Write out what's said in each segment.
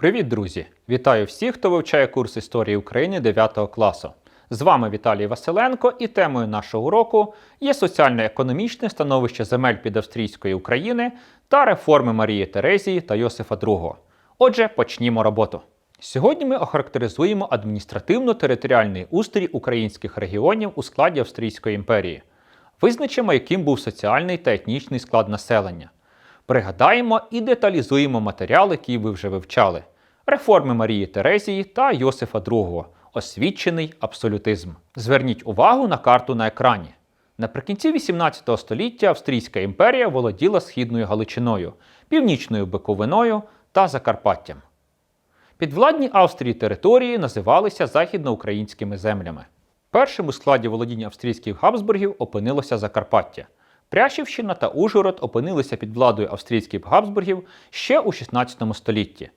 Привіт, друзі! Вітаю всіх, хто вивчає курс історії України 9 класу. З вами Віталій Василенко, і темою нашого уроку є соціально-економічне становище земель під Австрійської України та реформи Марії Терезії та Йосифа II. Отже, почнімо роботу. Сьогодні ми охарактеризуємо адміністративно-територіальний устрій українських регіонів у складі Австрійської імперії. Визначимо, яким був соціальний та етнічний склад населення. Пригадаємо і деталізуємо матеріал, який ви вже вивчали: реформи Марії Терезії та Йосифа II. Освічений абсолютизм. Зверніть увагу на карту на екрані. Наприкінці 18 століття Австрійська імперія володіла східною Галичиною, північною Биковиною та Закарпаттям. Підвладні Австрії території називалися західноукраїнськими землями. Першим у складі володіння австрійських Габсбургів опинилося Закарпаття. Прящівщина та Ужгород опинилися під владою австрійських Габсбургів ще у 16 столітті.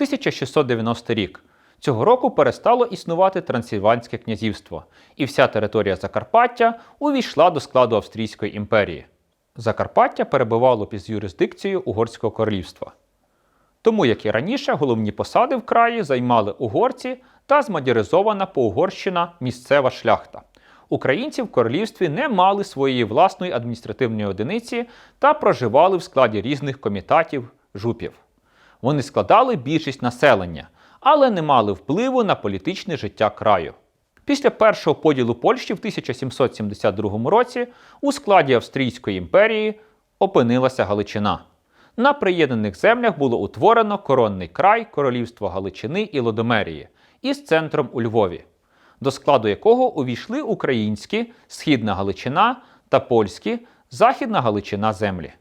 1690 рік. Цього року перестало існувати Трансильванське князівство, і вся територія Закарпаття увійшла до складу Австрійської імперії. Закарпаття перебувало під юрисдикцією Угорського королівства. Тому, як і раніше, головні посади в краї займали угорці та змодернізована поугорщина місцева шляхта. Українці в королівстві не мали своєї власної адміністративної одиниці та проживали в складі різних комітатів жупів. Вони складали більшість населення, але не мали впливу на політичне життя краю. Після першого поділу Польщі в 1772 році у складі Австрійської імперії опинилася Галичина. На приєднаних землях було утворено коронний край Королівство Галичини і Лодомерії із центром у Львові, до складу якого увійшли українські Східна Галичина та польські Західна Галичина землі.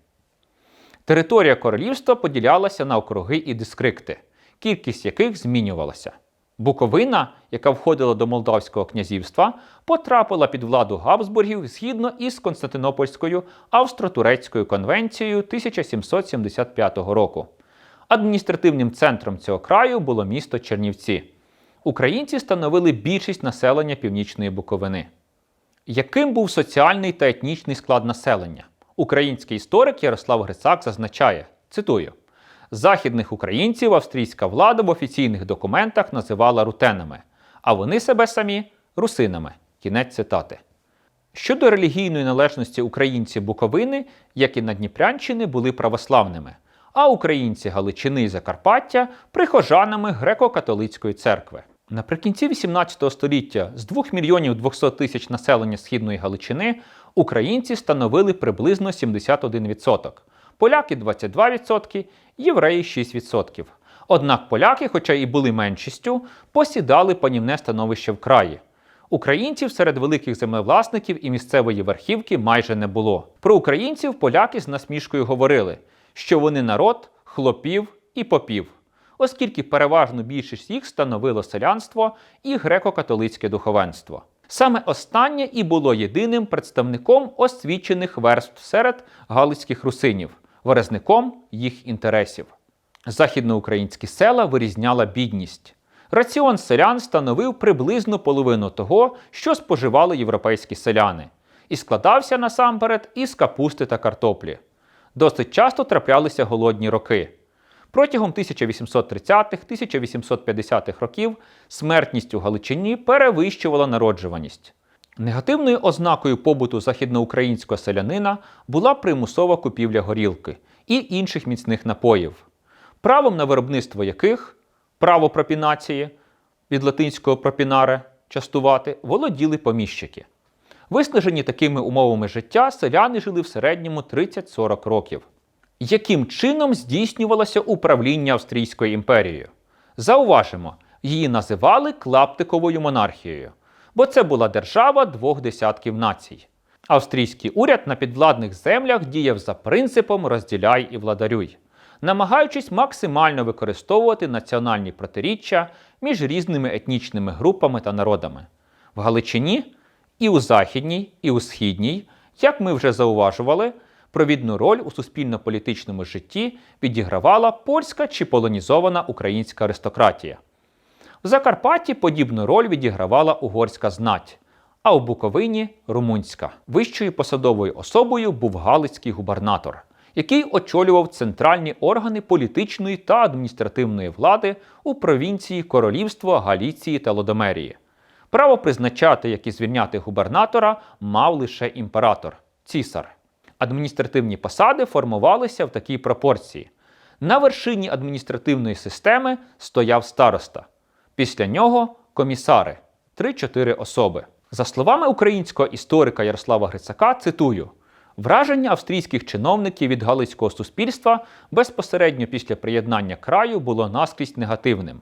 Територія королівства поділялася на округи і дискрикти, кількість яких змінювалася. Буковина, яка входила до Молдавського князівства, потрапила під владу Габсбургів згідно із Константинопольською Австро-Турецькою конвенцією 1775 року. Адміністративним центром цього краю було місто Чернівці. Українці становили більшість населення Північної Буковини. Яким був соціальний та етнічний склад населення? Український історик Ярослав Грицак зазначає: цитую. Західних українців австрійська влада в офіційних документах називала рутенами, а вони себе самі русинами. Кінець цитати. Щодо релігійної належності українців Буковини, як і Надніпрянщини, були православними, а українці Галичини і Закарпаття прихожанами греко-католицької церкви. Наприкінці 18 століття з 2 мільйонів 200 тисяч населення Східної Галичини українці становили приблизно 71%, поляки 22%, євреї 6%. Однак поляки, хоча і були меншістю, посідали панівне становище в краї. Українців серед великих землевласників і місцевої верхівки майже не було. Про українців поляки з насмішкою говорили, що вони народ хлопів і попів, оскільки переважну більшість їх становило селянство і греко-католицьке духовенство. Саме останнє і було єдиним представником освічених верств серед галицьких русинів, виразником їх інтересів. Західноукраїнські села вирізняла бідність. Раціон селян становив приблизно половину того, що споживали європейські селяни, і складався насамперед із капусти та картоплі. Досить часто траплялися голодні роки. Протягом 1830-1850-х років смертність у Галичині перевищувала народжуваність. Негативною ознакою побуту західноукраїнського селянина була примусова купівля горілки і інших міцних напоїв, правом на виробництво яких право пропінації від латинського пропінаре частувати володіли поміщики. Виснажені такими умовами життя, селяни жили в середньому 30-40 років. Яким чином здійснювалося управління Австрійською імперією? Зауважимо, її називали клаптиковою монархією, бо це була держава двох десятків націй. Австрійський уряд на підвладних землях діяв за принципом розділяй і владарюй, намагаючись максимально використовувати національні протиріччя між різними етнічними групами та народами. В Галичині і у Західній, і у Східній, як ми вже зауважували, провідну роль у суспільно-політичному житті відігравала польська чи полонізована українська аристократія. В Закарпатті подібну роль відігравала угорська знать, а у Буковині румунська. Вищою посадовою особою був галицький губернатор, який очолював центральні органи політичної та адміністративної влади у провінції Королівства Галіції та Лодомерії. Право призначати, як і звільняти губернатора, мав лише імператор цісар. Адміністративні посади формувалися в такій пропорції. На вершині адміністративної системи стояв староста. Після нього комісари 3-4 особи. За словами українського історика Ярослава Грицака, цитую: враження австрійських чиновників від галицького суспільства безпосередньо після приєднання краю було наскрізь негативним.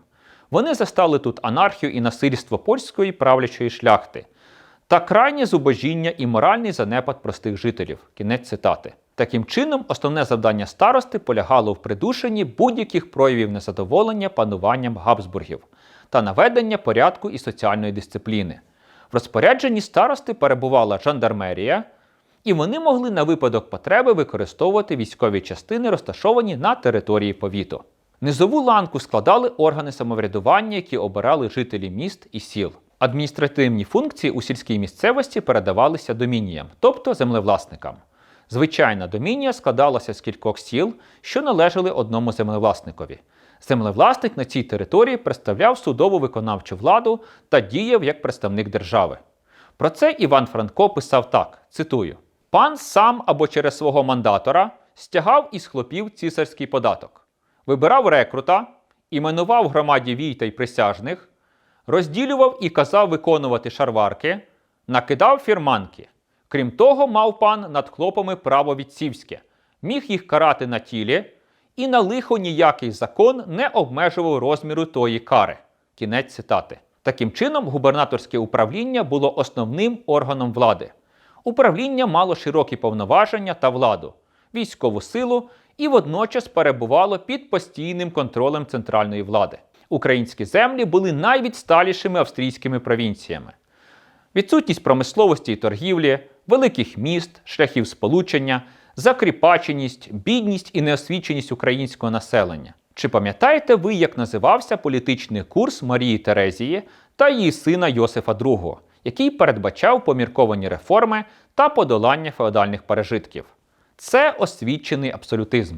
Вони застали тут анархію і насильство польської правлячої шляхти та крайнє зубожіння і моральний занепад простих жителів. Кінець цитати. Таким чином, основне завдання старости полягало в придушенні будь-яких проявів незадоволення пануванням Габсбургів та наведення порядку і соціальної дисципліни. В розпорядженні старости перебувала жандармерія, і вони могли на випадок потреби використовувати військові частини, розташовані на території повіту. Низову ланку складали органи самоврядування, які обирали жителі міст і сіл. Адміністративні функції у сільській місцевості передавалися домініям, тобто землевласникам. Звичайна домінія складалася з кількох сіл, що належали одному землевласникові. Землевласник на цій території представляв судову виконавчу владу та діяв як представник держави. Про це Іван Франко писав так: цитую: пан сам або через свого мандатора стягав із хлопів цісарський податок, вибирав рекрута, іменував громаді вій та й присяжних, розділював і казав виконувати шарварки, накидав фірманки. Крім того, мав пан над хлопами право відцівське, міг їх карати на тілі, і на лихо ніякий закон не обмежував розміру тої кари. Кінець цитати. Таким чином, губернаторське управління було основним органом влади. Управління мало широкі повноваження та владу, військову силу і водночас перебувало під постійним контролем центральної влади. Українські землі були найвідсталішими австрійськими провінціями. Відсутність промисловості і торгівлі, великих міст, шляхів сполучення, закріпаченість, бідність і неосвіченість українського населення. Чи пам'ятаєте ви, як називався політичний курс Марії Терезії та її сина Йосифа II, який передбачав помірковані реформи та подолання феодальних пережитків? Це освічений абсолютизм.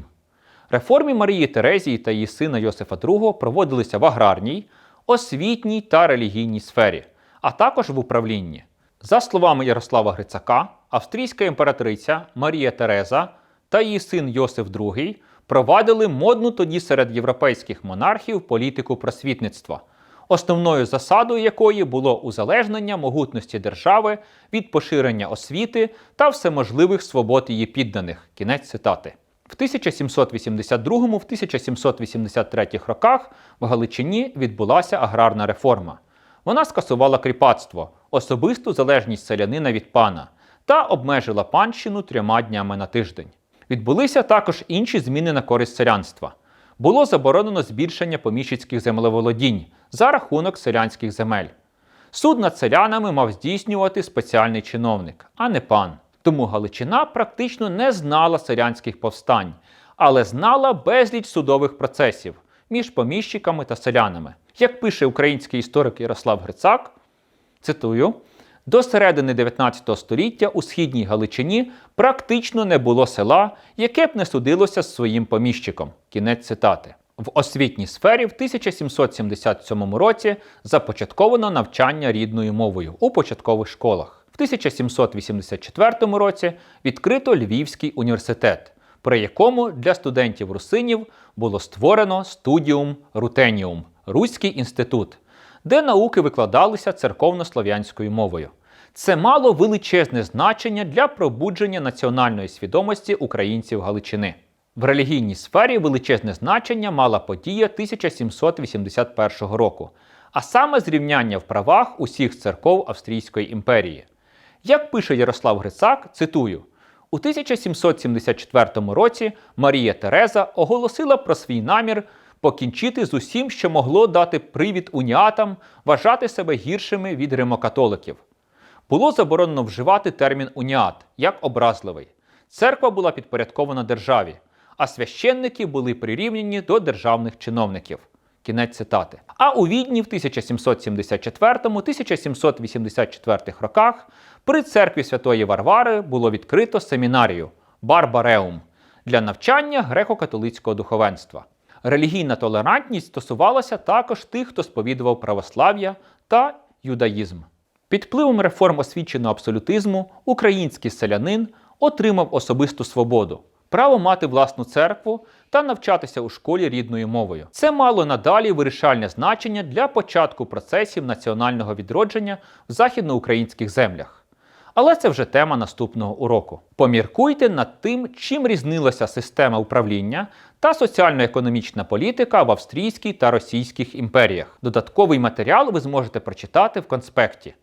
Реформи Марії Терезії та її сина Йосифа II проводилися в аграрній, освітній та релігійній сфері, а також в управлінні. За словами Ярослава Грицака, австрійська імператриця Марія Тереза та її син Йосиф II провадили модну тоді серед європейських монархів політику просвітництва, основною засадою якої було узалежнення могутності держави від поширення освіти та всеможливих свобод її підданих. Кінець цитати. В 1782-1783 роках в Галичині відбулася аграрна реформа. Вона скасувала кріпацтво, особисту залежність селянина від пана та обмежила панщину трьома днями на тиждень. Відбулися також інші зміни на користь селянства. Було заборонено збільшення поміщицьких землеволодінь за рахунок селянських земель. Суд над селянами мав здійснювати спеціальний чиновник, а не пан. Тому Галичина практично не знала селянських повстань, але знала безліч судових процесів між поміщиками та селянами. Як пише український історик Ярослав Грицак, цитую. До середини 19 століття у східній Галичині практично не було села, яке б не судилося з своїм поміщиком. Кінець цитати. В освітній сфері в 1777 році започатковано навчання рідною мовою у початкових школах. В 1784 році відкрито Львівський університет, при якому для студентів русинів було створено студіум Рутеніум Руський інститут, де науки викладалися церковно-слов'янською мовою. Це мало величезне значення для пробудження національної свідомості українців Галичини. В релігійній сфері величезне значення мала подія 1781 року, а саме зрівняння в правах усіх церков Австрійської імперії. Як пише Ярослав Грицак, цитую: у 1774 році Марія Тереза оголосила про свій намір покінчити з усім, що могло дати привід уніатам вважати себе гіршими від римокатоликів. Було заборонено вживати термін уніат як образливий. Церква була підпорядкована державі, а священники були прирівняні до державних чиновників. Кінець цитати. А у Відні в 1774-1784 роках при церкві Святої Варвари було відкрито семінарію Барбареум, для навчання греко-католицького духовенства. Релігійна толерантність стосувалася також тих, хто сповідував православ'я та юдаїзм. Під впливом реформ освіченого абсолютизму український селянин отримав особисту свободу, право мати власну церкву та навчатися у школі рідною мовою. Це мало надалі вирішальне значення для початку процесів національного відродження в західноукраїнських землях. Але це вже тема наступного уроку. Поміркуйте над тим, чим різнилася система управління та соціально-економічна політика в австрійській та російських імперіях. Додатковий матеріал ви зможете прочитати в конспекті.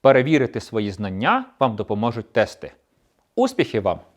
Перевірити свої знання вам допоможуть тести. Успіхів вам!